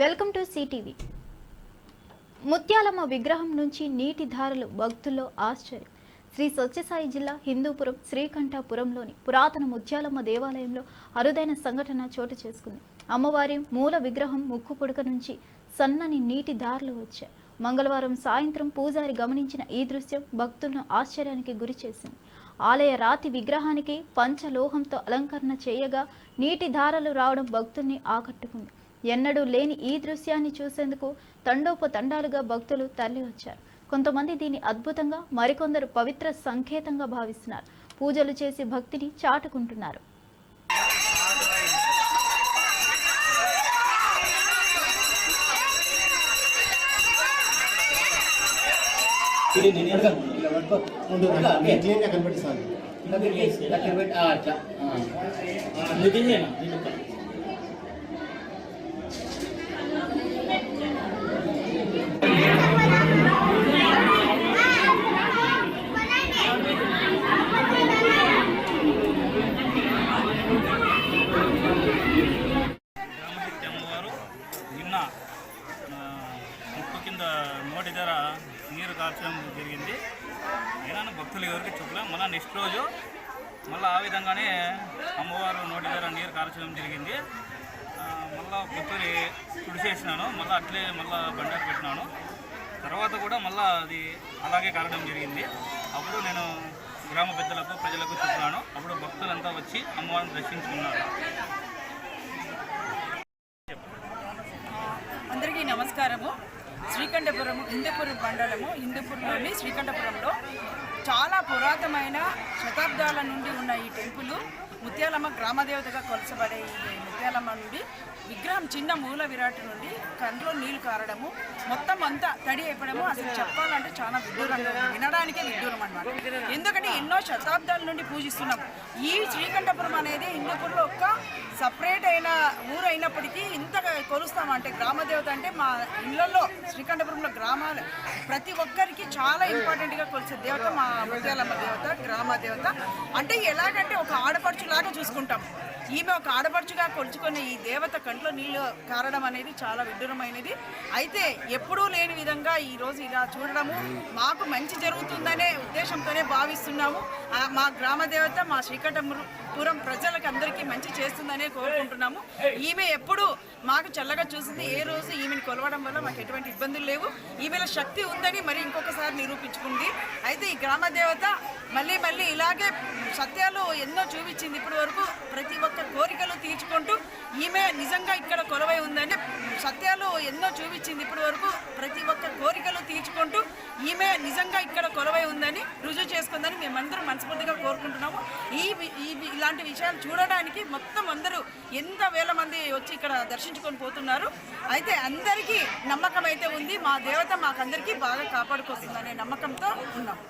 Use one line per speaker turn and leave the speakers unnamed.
Welcome to CTV. Mutyalamma విగ్రహం నుంచి నీటి ధారలు భక్తుల్లో ఆశ్చర్యం. శ్రీ సత్యసాయి జిల్లా హిందూపురం శ్రీకంఠాపురంలోని పురాతన ముత్యాలమ్మ దేవాలయంలో అరుదైన సంఘటన చోటు చేసుకుంది. అమ్మవారి మూల విగ్రహం ముక్కు పుడక నుంచి సన్నని నీటి దారులు వచ్చాయి. మంగళవారం సాయంత్రం పూజారి గమనించిన ఈ దృశ్యం భక్తులను ఆశ్చర్యానికి గురి చేసింది. ఆలయ రాతి విగ్రహానికి పంచలోహంతో అలంకరణ చేయగా నీటి ధారలు రావడం భక్తుల్ని ఆకట్టుకుంది. ఎన్నడూ లేని ఈ దృశ్యాన్ని చూసేందుకు తండోపతండాలుగా భక్తులు తరలి వచ్చారు. కొంతమంది దీన్ని అద్భుతంగా మరికొందరు పవిత్ర సంకేతంగా భావిస్తున్నారు. పూజలు చేసి భక్తిని చాటుకుంటున్నారు.
ఇది
ముక్కు కింద నోటి ధర నీరు కాల్చడం జరిగింది. అయినా భక్తులు ఎవరికి చూపలే. మళ్ళీ నెక్స్ట్ రోజు మళ్ళీ ఆ విధంగానే అమ్మవారు నోటి ధర నీరు కాల్చడం జరిగింది. మళ్ళా కొత్తూరి తుడిచేసినాను మళ్ళీ అట్లే మళ్ళీ బండారు పెట్టినాను. తర్వాత కూడా మళ్ళీ అది అలాగే కారడం జరిగింది. అప్పుడు నేను గ్రామ పెద్దలకు ప్రజలకు చెప్పినాను అప్పుడు భక్తులంతా వచ్చి అమ్మవారిని దర్శించుకున్నారు
అందరికీ నమస్కారము. శ్రీకంఠపురం హిందూపురం మండలము. హిందూపురంలోని శ్రీకంఠపురంలో చాలా పురాతనమైన శతాబ్దాల నుండి ఉన్న ఈ టెంపుల్. ముత్యాలమ్మ గ్రామదేవతగా కొలసబడే ఈ ముత్యాలమ్మ నుండి విగ్రహం చిన్న మూల విరాట్ నుండి కంట్లో నీళ్ళు కారడము మొత్తం అంతా తడి అయిపోవడము అసలు చెప్పాలంటే చాలా విదూరంగా వినడానికే విదూరం అనమాట ఎందుకంటే ఎన్నో శతాబ్దాల నుండి పూజిస్తున్నాం. ఈ శ్రీకంఠపురం అనేది హిందూపురంలో ఒక్క సపరేట్ అయిన ఊరు అయినప్పటికీ ఇంత కొలుస్తామంటే గ్రామదేవత అంటే మా ఇళ్ళలో శ్రీకంఠపురంలో గ్రామాలు ప్రతి ఒక్కరికి చాలా ఇంపార్టెంట్గా కొలిసే దేవత మా ముత్యాలమ్మ దేవత గ్రామ దేవత అంటే ఎలాగంటే ఒక లాగా చూసుకుంటాం. ఈమె ఒక ఆడపడుచుగా కొలుచుకునే ఈ దేవత కంట్లో నీళ్ళు కారడం అనేది చాలా విడ్డూరమైనది. అయితే ఎప్పుడూ లేని విధంగా ఈ రోజు ఇలా చూడడము మాకు మంచి జరుగుతుందనే ఉద్దేశంతోనే భావిస్తున్నాము. మా గ్రామ దేవత మా పూర్వం ప్రజలకు అందరికీ మంచి చేస్తుందనే కోరుకుంటున్నాము. ఈమె ఎప్పుడు మాకు చల్లగా చూసింది. ఏ రోజు ఈమెను కొలవడం వల్ల మాకు ఎటువంటి ఇబ్బందులు లేవు. ఈమెలో శక్తి ఉందని మరి ఇంకొకసారి నిరూపించుకుంది. అయితే ఈ గ్రామ దేవత మళ్ళీ మళ్ళీ ఇలాగే సత్యాలు ఎన్నో చూపించింది. ఇప్పటి వరకు ప్రతి ఒక్క కోరికలు తీర్చుకుంటూ ఈమె నిజంగా ఇక్కడ కొలవై ఉందని సత్యాలు ఎన్నో చూపించింది. ఇప్పటి వరకు ప్రతి ఒక్క కోరికలు తీర్చుకుంటూ ఈమె నిజంగా ఇక్కడ కొలవై ఉందని రుజువు చేసుకుందని మేమందరం మనస్ఫూర్తిగా కోరుకుంటున్నాము. ఈ ఇలాంటి విషయాలు చూడడానికి మొత్తం అందరూ ఎంత వేల మంది వచ్చి ఇక్కడ దర్శించుకొని పోతున్నారు. అయితే అందరికీ నమ్మకం అయితే ఉంది. మా దేవత మాకందరికీ బాగా కాపాడుకొస్తుందనే నమ్మకంతో ఉన్నాం.